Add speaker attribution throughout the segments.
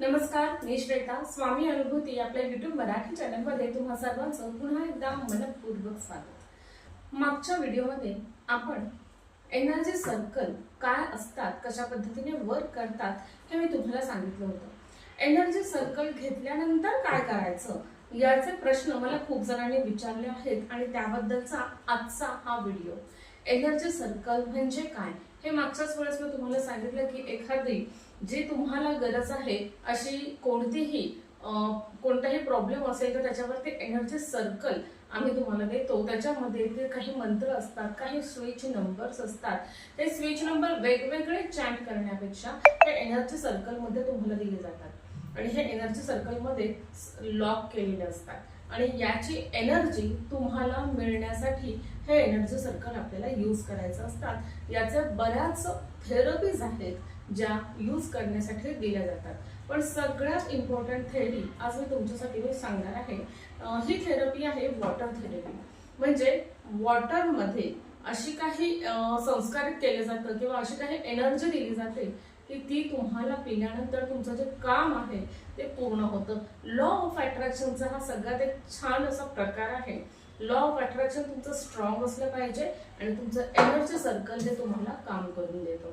Speaker 1: नमस्कार मी श्वेता. स्वामी अनुभूती आपल्या युट्यूब मराठी चॅनलमध्ये तुम्हा सर्वांचं पुन्हा एकदा मनपूर्वक स्वागत. मागच्या व्हिडिओमध्ये आपण एनर्जी सर्कल काय असतात कशा पद्धतीने वर्क करतात हे मी तुम्हाला सांगितलं होतं. एनर्जी सर्कल घेतल्यानंतर काय करायचं? याचे प्रश्न मला खूप जणांनी विचारले आहेत आणि त्याबद्दलचा आजचा हा व्हिडिओ. एनर्जी सर्कल म्हणजे काय? हे मागच्याच वेळेस मी तुम्हाला सांगितलं की एखादी जी तुम्हाला गरज आहे अशी कोणतीही कोणताही प्रॉब्लेम असेल तर त्याच्यावर ते एनर्जी सर्कल आम्ही तुम्हाला देतो. त्याच्यामध्ये ते काही मंत्र असतात काही स्विच नंबर्स असतात. ते स्विच नंबर वेगवेगळे चॅट करण्यापेक्षा हे एनर्जी सर्कलमध्ये तुम्हाला दिले जातात. आणि हे एनर्जी सर्कलमध्ये लॉक केलेले असतात. आणि याची एनर्जी तुम्हाला मिळण्यासाठी हे एनर्जी सर्कल आपल्याला यूज करायचं असतात. याच्या बऱ्याच थेरपीज आहेत. ज्या यूज करण्यासाठी दिल्या जातात. पण सगळ्यात इम्पॉर्टंट थेरपी आज मी तुमच्यासाठी मी सांगणार आहे ही थेरपी आहे वॉटर थेरपी म्हणजे वॉटरमध्ये अशी काही संस्कारित केलं जातं किंवा अशी काही एनर्जी दिली जाते की ती तुम्हाला पिल्यानंतर तुमचं जे काम आहे ते पूर्ण होतं. लॉ ऑफ अट्रॅक्शनचा हा सगळ्यात एक छान असा प्रकार आहे. लॉ ऑफ अट्रॅक्शन तुमचं स्ट्रॉंग असलं पाहिजे आणि तुमचं एनर्जी सर्कल हे तुम्हाला काम करून देतं.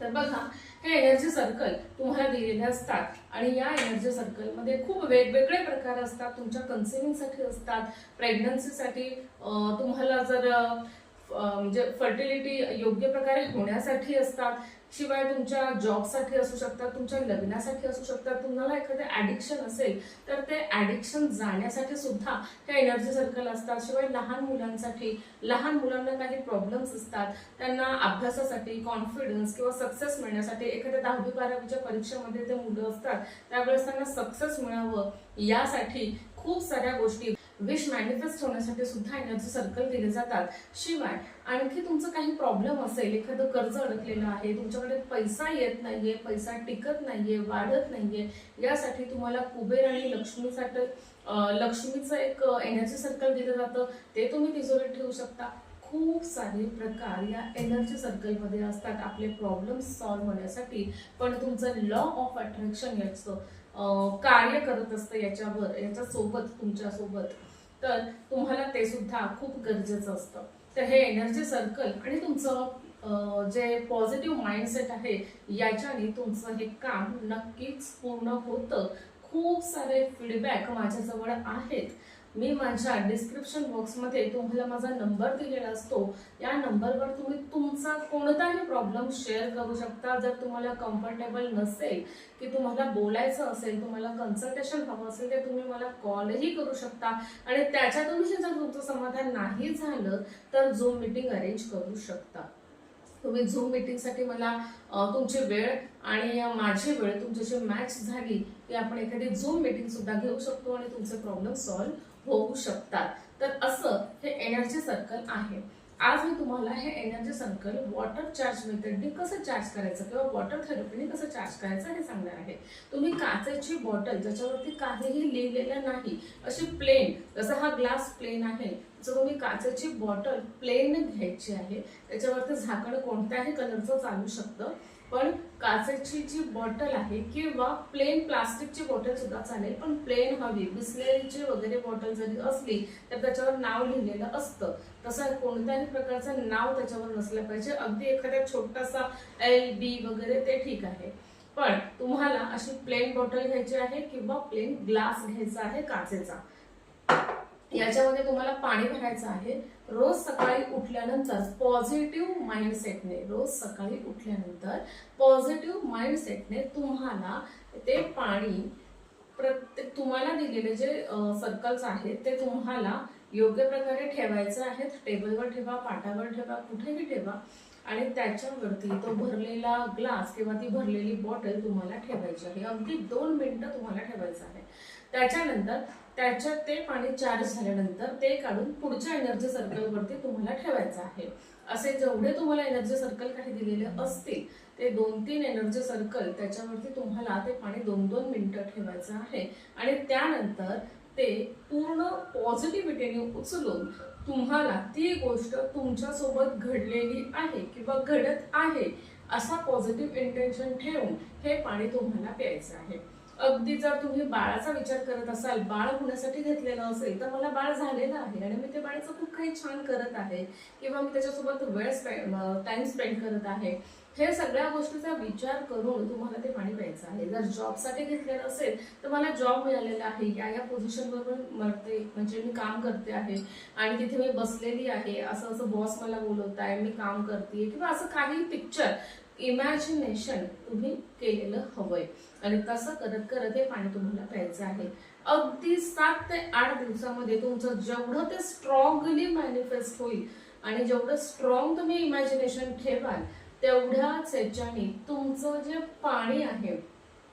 Speaker 1: तर बघा हे एनर्जी सर्कल तुम्हाला दिलेले असतात आणि या एनर्जी सर्कलमध्ये खूप वेगवेगळे प्रकार असतात. तुमच्या कन्सिलिंगसाठी असतात. प्रेग्नन्सीसाठी तुम्हाला जर म्हणजे फर्टिलिटी योग्य प्रकारे होण्यासाठी असतात शिवाय तुमच्या जॉबसाठी असू शकतात तुमच्या लग्नासाठी असू शकतात तुम्हाला एखादं ॲडिक्शन असेल तर ते ॲडिक्शन जाण्यासाठी सुद्धा त्या एनर्जी सर्कल असतात. शिवाय लहान मुलांसाठी लहान मुलांना काही प्रॉब्लेम्स असतात त्यांना अभ्यासासाठी कॉन्फिडन्स किंवा सक्सेस मिळण्यासाठी एखाद्या दहावी बारावीच्या परीक्षेमध्ये ते मुलं असतात त्यावेळेस त्यांना सक्सेस मिळावं यासाठी खूप साऱ्या गोष्टी विश मॅनिफेस्ट होण्यासाठी सुद्धा एनर्जी सर्कल दिले जातात. शिवाय आणखी तुमचं काही प्रॉब्लेम असेल एखादं कर्ज अडकलेलं आहे तुमच्याकडे पैसा येत नाहीये पैसा टिकत नाहीये वाढत नाहीये यासाठी तुम्हाला कुबेर आणि लक्ष्मीसाठी लक्ष्मीचं एक एनर्जी सर्कल दिलं जातं. ते तुम्ही तिजोरीत ठेवू शकता. खूप सारे प्रकार या एनर्जी सर्कलमध्ये असतात. आपले प्रॉब्लेम सॉल्व्ह होण्यासाठी. पण तुमचं लॉ ऑफ अट्रॅक्शन याचं कार्य करत असतं याच्यावर याच्यासोबत तुमच्यासोबत तर तुम्हाला ते सुद्धा खूप गरजेचं असतं. तर हे एनर्जी सर्कल आणि तुमचं जे पॉझिटिव्ह माइंडसेट आहे याच्याने तुमचं हे काम नक्कीच पूर्ण होतं. खूप सारे फीडबॅक माझ्याजवळ आहेत. मी माझ्या डिस्क्रिप्शन बॉक्समध्ये तुम्हाला माझा नंबर दिलेला असतो. या नंबरवर तुम्ही तुमचा कोणताही प्रॉब्लेम शेअर करू शकता. जर तुम्हाला कम्फर्टेबल नसेल की तुम्हाला बोलायचं असेल तुम्हाला कन्सल्टेशन हवं असेल तर तुम्ही मला कॉलही करू शकता. आणि त्याच्यातूनही जर तुमचं समाधान नाही झालं तर झूम मीटिंग अरेंज करू शकता. तुम्ही झूम मीटिंगसाठी मला तुमची वेळ आणि माझी वेळ तुमच्याशी मॅच झाली की आपण एखादी झूम मीटिंग सुद्धा घेऊ शकतो आणि तुमचे प्रॉब्लेम सॉल्व्ह होऊ शकतात. तर असं हे एनर्जी सर्कल आहे. आज मी तुम्हाला हे एनर्जी सर्कल वॉटर चार्ज मेथडने कसं चार्ज करायचं किंवा वॉटर थेरपीने कसं चार्ज करायचं हे सांगणार आहे. तुम्ही काचेची बॉटल ज्याच्यावरती काहीही लिहिलेलं नाही अशी प्लेन जसा हा ग्लास प्लेन आहे जर तुम्ही काचेची बॉटल प्लेन घ्यायची आहे त्याच्यावरती झाकण कोणत्याही कलरचं चालू शकतं. पण काचेची जी बॉटल आहे किंवा प्लेन प्लास्टिकची बॉटल सुद्धा चालेल पण प्लेन हवी बिस्लेरीची वगैरे बॉटल जरी असली तर त्याच्यावर नाव लिहिलेलं असतं. तसं कोणत्याही प्रकारचं नाव त्याच्यावर नसलं पाहिजे. अगदी एखाद्या छोटासा एल बी वगैरे ते ठीक आहे. पण तुम्हाला अशी प्लेन बॉटल घ्यायची आहे किंवा प्लेन ग्लास घ्यायचा आहे काचेचा. याच्यामध्ये तुम्हाला पाणी भरायचं आहे. रोज सकाळी उठल्यानंतर पॉझिटिव्ह माइंडसेटने रोज सकाळी उठल्यानंतर पॉझिटिव्ह माइंडसेटने तुम्हाला ते पाणी प्रत्येक तुम्हाला दिलेले जे सर्कल्स आहेत ते तुम्हाला योग्य प्रकारे ठेवायचं आहे टेबलवर ठेवा पाटावर ठेवा कुठेही ठेवा. आणि त्याच्यावरती तो भरलेला ग्लास किंवा ती भरलेली बॉटल तुम्हाला ठेवायची आहे. अगदी दोन मिनिटं तुम्हाला ठेवायचं आहे. त्याच्यानंतर त्याच्यात ते पाणी चार्ज झाल्यानंतर ते काढून पुढच्या एनर्जी सर्कलवरती तुम्हाला ठेवायचं आहे. असे जेवढे तुम्हाला एनर्जी सर्कल काही दिलेले असतील ते दोन तीन एनर्जी सर्कल त्याच्यावरती तुम्हाला ते पाणी दोन दोन मिनिटं ठेवायचं आहे. आणि त्यानंतर ते पूर्ण पॉझिटिव्हिटीने उचलून तुम्हाला ती गोष्ट तुमच्यासोबत घडलेली आहे किंवा घडत आहे असा पॉझिटिव्ह इंटेन्शन ठेवून हे पाणी तुम्हाला प्यायचं आहे. अगदी जर तुम्ही बाळाचा विचार करत असाल बाळ होण्यासाठी घेतलेलं असेल तर मला बाळ झालेलं आहे आणि मी ते बाळाचं खूप काही छान करत आहे. किंवा मी त्याच्यासोबत वेळ स्पेंड टाइम स्पेंड करत आहे. हे सगळ्या गोष्टीचा विचार करून तुम्हाला ते पाणी प्यायचं आहे. जर जॉबसाठी घेतलेलं असेल तर मला जॉब मिळालेला आहे. या या पोझिशनवर मरते म्हणजे मी काम करते आहे. आणि तिथे मी बसलेली आहे. असं असं बॉस मला बोलवत आहे मी काम करते किंवा असं काही पिक्चर इमॅजिनेशन तुम्ही केलेलं हवंय. आणि तसं करत करत हे पाणी तुम्हाला प्यायचं आहे. अगदी सात ते आठ दिवसामध्ये तुमचं जेवढं ते स्ट्रॉंगली मॅनिफेस्ट होईल आणि जेवढं स्ट्रॉंग तुम्ही इमॅजिनेशन ठेवाल तेवढ्याच ह्याच्याने तुमचं जे पाणी आहे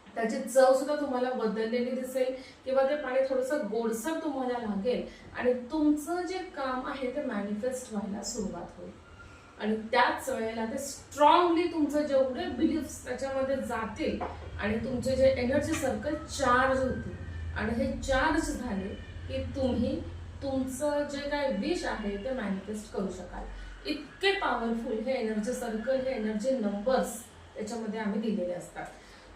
Speaker 1: त्याची चव सुद्धा तुम्हाला बदललेली दिसेल किंवा ते पाणी थोडंसं गोडसर तुम्हाला लागेल आणि तुमचं जे काम आहे ते मॅनिफेस्ट व्हायला सुरुवात होईल. आणि त्याच वेळेला ते स्ट्रॉंगली तुमचं जेवढे बिलीफ्स त्याच्यामध्ये जातील आणि तुमचे जे एनर्जी सर्कल चार्ज होतील. आणि हे चार्ज झाले की तुम्ही तुमचं जे काय विश आहे ते मॅनिफेस्ट करू शकाल. इतके पॉवरफुल हे एनर्जी सर्कल हे एनर्जी नंबर्स त्याच्यामध्ये आम्ही दिलेले असतात.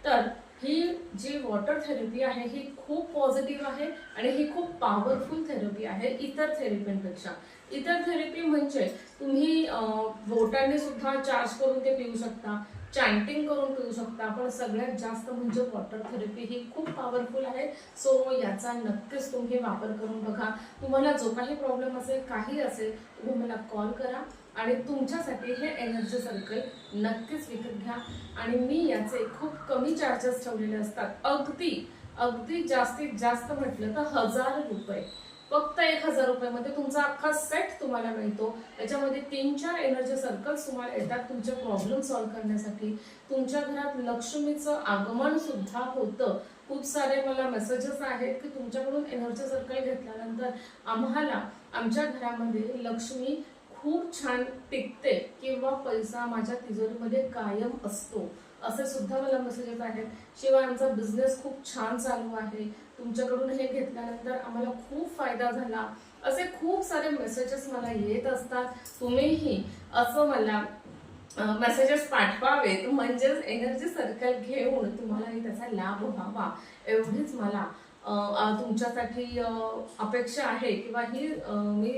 Speaker 1: तर ही जी वॉटर थेरपी आहे ही खूप पॉझिटिव्ह आहे आणि ही खूप पॉवरफुल थेरपी आहे इतर थेरपींपेक्षा इतर थेरपी म्हणजे तुम्ही बोटांनी सुद्धा चार्ज करून ते पिऊ शकता चॅन्टिंग करून पिऊ शकता पण सगळ्यात जास्त म्हणजे वॉटर थेरपी ही खूप पॉवरफुल आहे. सो याचा नक्कीच तुम्ही वापर करून बघा. तुम्हाला जो काही प्रॉब्लेम असेल काही असेल तुम्ही मला कॉल करा. आणि तुमच्यासाठी हे एनर्जी सर्कल नक्कीच विकत घ्या. आणि मी याचे खूप कमी चार्जेस ठेवलेले असतात. अगदी अगदी जास्तीत जास्त म्हटलं तर हजार रुपये. फक्त एक हजार रुपयामध्ये तुमचा अख्खा सेट तुम्हाला मिळतो. त्याच्यामध्ये तीन चार एनर्जी सर्कल्स तुम्हाला येतात तुमचे प्रॉब्लेम सॉल्व्ह करण्यासाठी. तुमच्या घरात लक्ष्मीचं आगमन सुद्धा होतं. खूप सारे मला मेसेजेस आहेत की तुमच्याकडून एनर्जी सर्कल घेतल्यानंतर आम्हाला आमच्या घरामध्ये लक्ष्मी खूप छान टिकते किंवा पैसा माझ्या तिजोरीमध्ये कायम असतो. असे सुद्धा मला मेसेजेस आहेत. शिवाय आमचा बिझनेस खूप छान चालू आहे. तुमच्याकडून हे घेतल्यानंतर आम्हाला खूप फायदा झाला. असे खूप सारे मेसेजेस मला येत असतात. तुम्हीही असं मला मेसेजेस पाठवावेत. म्हणजेच एनर्जी सर्कल घेऊन तुम्हालाही त्याचा लाभ व्हावा. एवढीच मला तुमच्यासाठी अपेक्षा आहे किंवा ही मी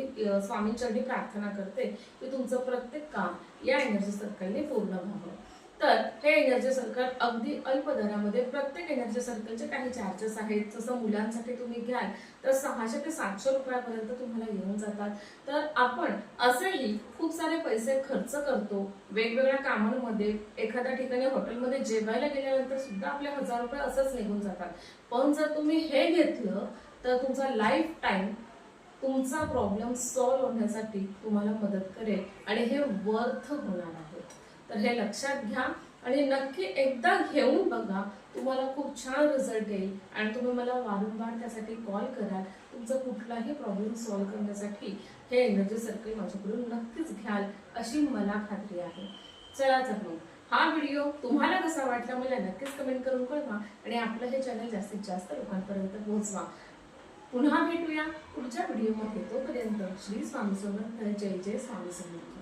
Speaker 1: स्वामींच्या प्रार्थना करते की तुमचं प्रत्येक काम या एनर्जी सर्कलने पूर्ण व्हावं. तर हे एनर्जी सर्कल अगदी अल्प दरामध्ये प्रत्येक एनर्जी सर्कलचे काही चार्जेस आहेत. जसं मुलांसाठी तुम्ही घ्याल तर सहाशे ते सातशे रुपयापर्यंत तुम्हाला येऊन जातात. तर आपण असेही खूप सारे पैसे खर्च करतो. वेगवेगळ्या कामांमध्ये एखाद्या ठिकाणी हॉटेलमध्ये जेवायला गेल्यानंतर सुद्धा आपले हजार रुपये असंच निघून जातात. पण जर तुम्ही हे घेतलं तर तुमचा लाईफ टाईम तुमचा प्रॉब्लेम सॉल्व्ह होण्यासाठी तुम्हाला मदत करेल आणि हे वर्थ होणार आहे. तर हे लक्षात घ्या आणि नक्की एकदा घेऊन बघा. तुम्हाला खूप छान रिझल्ट येईल. आणि तुम्ही मला वारंवार त्यासाठी कॉल कराल. तुमचा कुठलाही प्रॉब्लेम सॉल्व्ह करण्यासाठी हे एनर्जी सर्कल माझ्याकडून नक्कीच घ्याल अशी मला खात्री आहे. चला तर मग हा व्हिडिओ तुम्हाला कसा वाटला मला नक्कीच कमेंट करून कळवा. आणि आपलं हे चॅनल जास्तीत जास्त लोकांपर्यंत पोहोचवा. पुन्हा भेटूया पुढच्या व्हिडिओमध्ये तोपर्यंत श्री स्वामी समर्थ. जय जय स्वामी समर्थ.